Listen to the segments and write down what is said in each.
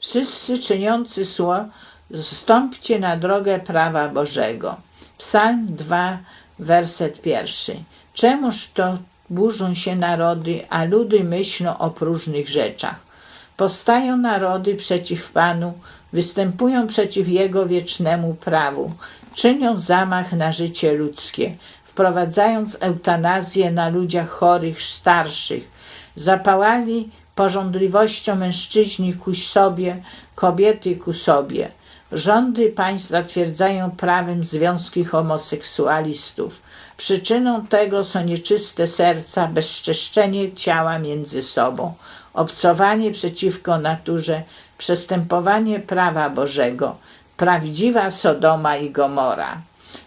Wszyscy czyniący zło, stąpcie na drogę prawa Bożego. Psalm 2, werset pierwszy. Czemuż to burzą się narody, a ludy myślą o próżnych rzeczach? Powstają narody przeciw Panu, występują przeciw Jego wiecznemu prawu, czynią zamach na życie ludzkie, wprowadzając eutanazję na ludziach chorych, starszych. Zapałali porządliwością mężczyźni ku sobie, kobiety ku sobie. Rządy państw zatwierdzają prawem związki homoseksualistów. Przyczyną tego są nieczyste serca, bezczeszczenie ciała między sobą, obcowanie przeciwko naturze, przestępowanie prawa Bożego, prawdziwa Sodoma i Gomora.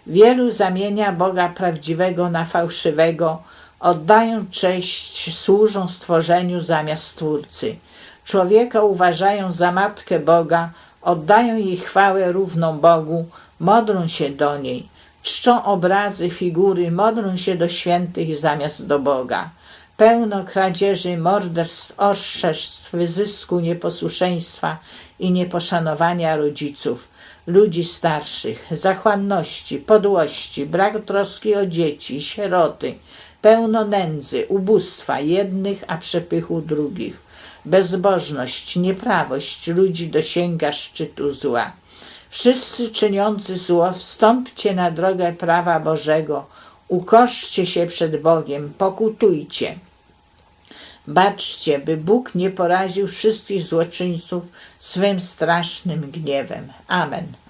Wielu zamienia Boga prawdziwego na fałszywego, oddają cześć, służą stworzeniu zamiast Stwórcy. Człowieka uważają za matkę Boga, oddają jej chwałę równą Bogu, modlą się do niej, czczą obrazy, figury, modlą się do świętych zamiast do Boga. Pełno kradzieży, morderstw, oszczerstw, wyzysku, nieposłuszeństwa i nieposzanowania rodziców, ludzi starszych, zachłanności, podłości, brak troski o dzieci, sieroty, pełno nędzy, ubóstwa jednych, a przepychu drugich, bezbożność, nieprawość ludzi dosięga szczytu zła. Wszyscy czyniący zło, wstąpcie na drogę prawa Bożego, ukoszcie się przed Bogiem, pokutujcie. Baczcie, by Bóg nie poraził wszystkich złoczyńców swym strasznym gniewem. Amen.